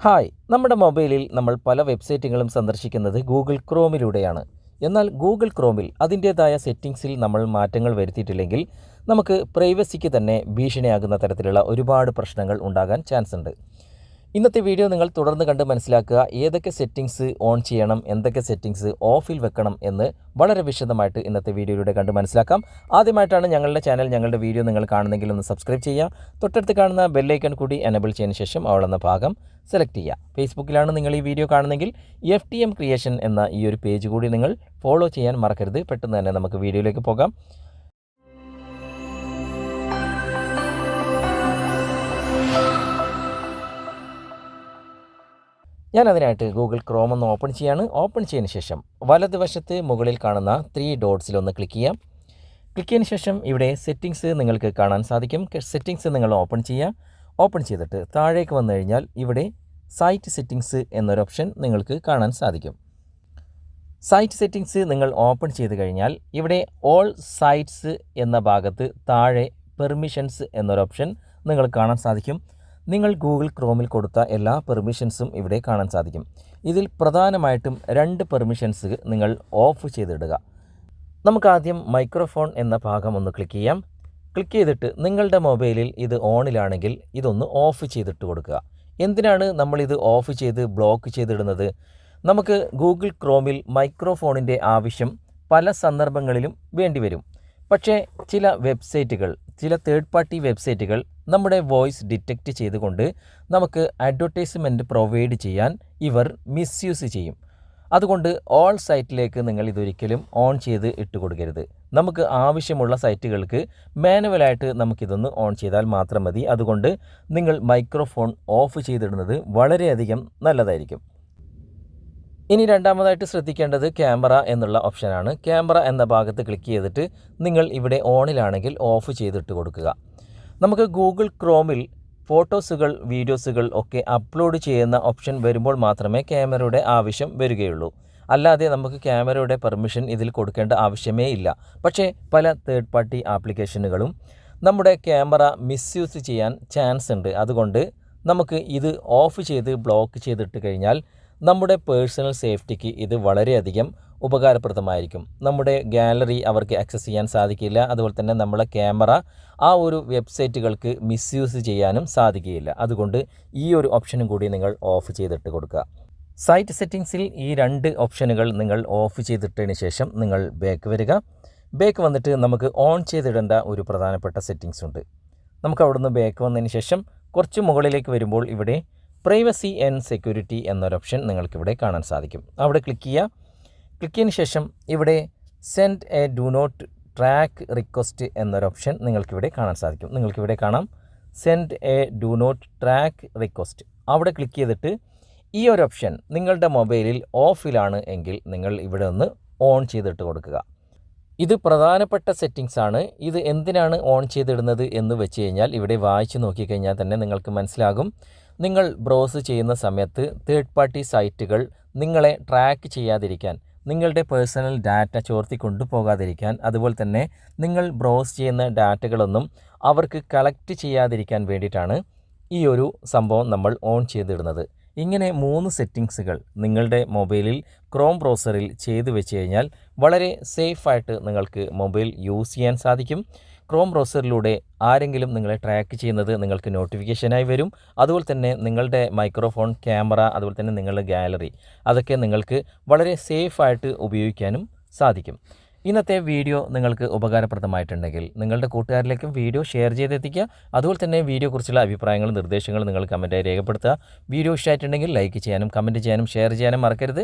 Hi നമ്മുടെ മൊബൈലിൽ നമ്മൾ പല വെബ്സൈറ്റുകളും സന്ദർശിക്കുന്നത് ഗൂഗിൾ ക്രോമിലൂടെയാണ്. എന്നാൽ ഗൂഗിൾ ക്രോമിൽ അതിന്റേതായ സെറ്റിംഗ്സിൽ നമ്മൾ മാറ്റങ്ങൾ വരുത്തിയിട്ടില്ലെങ്കിൽ നമുക്ക് പ്രൈവസിക്ക് തന്നെ ഭീഷണിയാകുന്ന തരത്തിലുള്ള ഒരുപാട് പ്രശ്നങ്ങൾ ഉണ്ടാകാൻ ചാൻസ് ഉണ്ട് ഇന്നത്തെ വീഡിയോ നിങ്ങൾ തുടർന്ന് കണ്ട് മനസ്സിലാക്കുക ഏതൊക്കെ സെറ്റിംഗ്സ് ഓൺ ചെയ്യണം എന്തൊക്കെ സെറ്റിംഗ്സ് ഓഫിൽ വെക്കണം എന്ന് വളരെ വിശദമായിട്ട് ഇന്നത്തെ വീഡിയോയിലൂടെ കണ്ട് മനസ്സിലാക്കാം. ആദ്യമായിട്ടാണ് ഞങ്ങളുടെ ചാനൽ ഞങ്ങളുടെ വീഡിയോ നിങ്ങൾ കാണുന്നെങ്കിൽ ഒന്ന് സബ്സ്ക്രൈബ് ചെയ്യുക. തൊട്ടടുത്ത് കാണുന്ന ബെല്ലൈക്കൺ കൂടി എനബിൾ ചെയ്യുന്ന ശേഷം അവളെന്ന ഭാഗം സെലക്ട് ചെയ്യുക. ഫേസ്ബുക്കിലാണ് നിങ്ങൾ ഈ വീഡിയോ കാണുന്നെങ്കിൽ എഫ് ടി എം ക്രിയേഷൻ എന്ന ഈ ഒരു പേജ് കൂടി നിങ്ങൾ ഫോളോ ചെയ്യാൻ മറക്കരുത്. പെട്ടെന്ന് തന്നെ നമുക്ക് വീഡിയോയിലേക്ക് പോകാം. ഞാൻ അതിനായിട്ട് ഗൂഗിൾ ക്രോം ഒന്ന് ഓപ്പൺ ചെയ്യാണ്. ഓപ്പൺ ചെയ്തതിന് ശേഷം വലതുവശത്ത് മുകളിൽ കാണുന്ന ത്രീ ഡോട്ട്സിലൊന്ന് ക്ലിക്ക് ചെയ്യാം. ക്ലിക്ക് ചെയ്തതിന് ശേഷം ഇവിടെ സെറ്റിങ്സ് നിങ്ങൾക്ക് കാണാൻ സാധിക്കും. സെറ്റിങ്സ് നിങ്ങൾ ഓപ്പൺ ചെയ്യുക ഓപ്പൺ ചെയ്തിട്ട് താഴേക്ക് വന്നു കഴിഞ്ഞാൽ ഇവിടെ സൈറ്റ് സെറ്റിങ്സ് എന്നൊരു ഓപ്ഷൻ നിങ്ങൾക്ക് കാണാൻ സാധിക്കും. സൈറ്റ് സെറ്റിങ്സ് നിങ്ങൾ ഓപ്പൺ ചെയ്ത് കഴിഞ്ഞാൽ ഇവിടെ ഓൾ സൈറ്റ്സ് എന്ന ഭാഗത്ത് താഴെ പെർമിഷൻസ് എന്നൊരു ഓപ്ഷൻ നിങ്ങൾ കാണാൻ സാധിക്കും. നിങ്ങൾ ഗൂഗിൾ ക്രോമിൽ കൊടുത്ത എല്ലാ പെർമിഷൻസും ഇവിടെ കാണാൻ സാധിക്കും. ഇതിൽ പ്രധാനമായിട്ടും രണ്ട് പെർമിഷൻസ് നിങ്ങൾ ഓഫ് ചെയ്തിടുക. നമുക്കാദ്യം മൈക്രോഫോൺ എന്ന ഭാഗം ഒന്ന് ക്ലിക്ക് ചെയ്യാം. ക്ലിക്ക് ചെയ്തിട്ട് നിങ്ങളുടെ മൊബൈലിൽ ഇത് ഓണിലാണെങ്കിൽ ഇതൊന്ന് ഓഫ് ചെയ്തിട്ട് കൊടുക്കുക. എന്തിനാണ് നമ്മളിത് ഓഫ് ചെയ്ത് ബ്ലോക്ക് ചെയ്തിടുന്നത്? നമുക്ക് ഗൂഗിൾ ക്രോമിൽ മൈക്രോഫോണിന്റെ ആവശ്യം പല സന്ദർഭങ്ങളിലും വേണ്ടിവരും. പക്ഷേ ചില വെബ്സൈറ്റുകൾ ചില തേർഡ് പാർട്ടി വെബ്സൈറ്റുകൾ നമ്മുടെ വോയിസ് ഡിറ്റക്റ്റ് ചെയ്തുകൊണ്ട് നമുക്ക് അഡ്വർടൈസ്മെന്റ് പ്രൊവൈഡ് ചെയ്യാൻ ഇവർ മിസ്യൂസ് ചെയ്യും. അതുകൊണ്ട് ഓൾ സൈറ്റിലേക്ക് നിങ്ങൾ ഇതൊരിക്കലും ഓൺ ചെയ്ത് ഇട്ട് കൊടുക്കരുത്. നമുക്ക് ആവശ്യമുള്ള സൈറ്റുകൾക്ക് മാനുവലായിട്ട് നമുക്കിതൊന്ന് ഓൺ ചെയ്താൽ മാത്രം മതി. അതുകൊണ്ട് നിങ്ങൾ മൈക്രോഫോൺ ഓഫ് ചെയ്തിടുന്നത് വളരെയധികം നല്ലതായിരിക്കും. ഇനി രണ്ടാമതായിട്ട് ശ്രദ്ധിക്കേണ്ടത് ക്യാമറ എന്നുള്ള ഓപ്ഷനാണ്. ക്യാമറ എന്ന ഭാഗത്ത് ക്ലിക്ക് ചെയ്തിട്ട് നിങ്ങൾ ഇവിടെ ഓണിലാണെങ്കിൽ ഓഫ് ചെയ്തിട്ട് കൊടുക്കുക. നമുക്ക് ഗൂഗിൾ ക്രോമിൽ ഫോട്ടോസുകൾ വീഡിയോസുകൾ ഒക്കെ അപ്ലോഡ് ചെയ്യുന്ന ഓപ്ഷൻ വരുമ്പോൾ മാത്രമേ ക്യാമറയുടെ ആവശ്യം വരികയുള്ളൂ. അല്ലാതെ നമുക്ക് ക്യാമറയുടെ പെർമിഷൻ ഇതിൽ കൊടുക്കേണ്ട ആവശ്യമേ ഇല്ല. പക്ഷേ പല തേർഡ് പാർട്ടി ആപ്ലിക്കേഷനുകളും നമ്മുടെ ക്യാമറ മിസ്യൂസ് ചെയ്യാൻ ചാൻസ് ഉണ്ട്. അതുകൊണ്ട് നമുക്ക് ഇത് ഓഫ് ചെയ്ത് ബ്ലോക്ക് ചെയ്തിട്ട് കഴിഞ്ഞാൽ നമ്മുടെ പേഴ്സണൽ സേഫ്റ്റിക്ക് ഇത് വളരെയധികം ഉപകാരപ്രദമായിരിക്കും. നമ്മുടെ ഗാലറി അവർക്ക് ആക്സസ് ചെയ്യാൻ സാധിക്കില്ല. അതുപോലെ തന്നെ നമ്മളെ ക്യാമറ ആ ഒരു വെബ്സൈറ്റുകൾക്ക് മിസ്യൂസ് ചെയ്യാനും സാധിക്കുകയില്ല. അതുകൊണ്ട് ഈ ഒരു ഓപ്ഷനും കൂടി നിങ്ങൾ ഓഫ് ചെയ്തിട്ട് കൊടുക്കുക. സൈറ്റ് സെറ്റിങ്സിൽ ഈ രണ്ട് ഓപ്ഷനുകൾ നിങ്ങൾ ഓഫ് ചെയ്തിട്ടതിന് ശേഷം നിങ്ങൾ ബാക്ക് വരിക. ബാക്ക് വന്നിട്ട് നമുക്ക് ഓൺ ചെയ്തിടേണ്ട ഒരു പ്രധാനപ്പെട്ട സെറ്റിങ്സ് ഉണ്ട്. നമുക്ക് അവിടുന്ന് ബാക്ക് വന്നതിന് ശേഷം കുറച്ച് മുകളിലേക്ക് വരുമ്പോൾ ഇവിടെ പ്രൈവസി ആൻഡ് സെക്യൂരിറ്റി എന്നൊരു ഓപ്ഷൻ നിങ്ങൾക്കിവിടെ കാണാൻ സാധിക്കും. അവിടെ ക്ലിക്ക് ചെയ്യുക. ക്ലിക്ക് ചെയ്തതിന് ശേഷം ഇവിടെ send a do not track request എന്നൊരു ഓപ്ഷൻ നിങ്ങൾക്കിവിടെ കാണാൻ സാധിക്കും. നിങ്ങൾക്കിവിടെ കാണാം. Send a do not track request. അവിടെ ക്ലിക്ക് ചെയ്തിട്ട് ഈ ഒരു ഓപ്ഷൻ നിങ്ങളുടെ മൊബൈലിൽ ഓഫിലാണ് എങ്കിൽ നിങ്ങൾ ഇവിടെ ഒന്ന് ഓൺ ചെയ്തിട്ട് കൊടുക്കുക. ഇത് പ്രധാനപ്പെട്ട സെറ്റിങ്സ് ആണ്. ഇത് എന്തിനാണ് ഓൺ ചെയ്തിടുന്നത് എന്ന് വെച്ച് കഴിഞ്ഞാൽ ഇവിടെ വായിച്ച് നോക്കിക്കഴിഞ്ഞാൽ തന്നെ നിങ്ങൾക്ക് മനസ്സിലാകും. നിങ്ങൾ ബ്രൗസ് ചെയ്യുന്ന സമയത്ത് തേർഡ് പാർട്ടി സൈറ്റുകൾ നിങ്ങളെ ട്രാക്ക് ചെയ്യാതിരിക്കാൻ നിങ്ങളുടെ പേഴ്സണൽ ഡാറ്റ ചോർത്തി കൊണ്ടുപോകാതിരിക്കാൻ അതുപോലെ തന്നെ നിങ്ങൾ ബ്രൗസ് ചെയ്യുന്ന ഡാറ്റകളൊന്നും അവർക്ക് കളക്ട് ചെയ്യാതിരിക്കാൻ വേണ്ടിയിട്ടാണ് ഈ ഒരു സംഭവം നമ്മൾ ഓൺ ചെയ്തിടുന്നത്. ഇങ്ങനെ മൂന്ന് സെറ്റിങ്സുകൾ നിങ്ങളുടെ മൊബൈലിൽ ക്രോം ബ്രൗസറിൽ ചെയ്തു വെച്ച് കഴിഞ്ഞാൽ വളരെ സേഫായിട്ട് നിങ്ങൾക്ക് മൊബൈൽ യൂസ് ചെയ്യാൻ സാധിക്കും. ക്രോം ബ്രൗസറിലൂടെ ആരെങ്കിലും നിങ്ങളെ ട്രാക്ക് ചെയ്യുന്നത് നിങ്ങൾക്ക് നോട്ടിഫിക്കേഷനായി വരും. അതുപോലെ തന്നെ നിങ്ങളുടെ മൈക്രോഫോൺ ക്യാമറ അതുപോലെ തന്നെ നിങ്ങളുടെ ഗാലറി അതൊക്കെ നിങ്ങൾക്ക് വളരെ സേഫായിട്ട് ഉപയോഗിക്കാനും സാധിക്കും. ഇന്നത്തെ വീഡിയോ നിങ്ങൾക്ക് ഉപകാരപ്രദമായിട്ടുണ്ടെങ്കിൽ നിങ്ങളുടെ കൂട്ടുകാരിലേക്കും വീഡിയോ ഷെയർ ചെയ്തെത്തിക്കുക. അതുപോലെ തന്നെ വീഡിയോ കുറിച്ചുള്ള അഭിപ്രായങ്ങളും നിർദ്ദേശങ്ങളും നിങ്ങൾ കമന്റായി രേഖപ്പെടുത്തുക. വീഡിയോ ഇഷ്ടമായിട്ടുണ്ടെങ്കിൽ ലൈക്ക് ചെയ്യാനും കമന്റ് ചെയ്യാനും ഷെയർ ചെയ്യാനും മറക്കരുത്.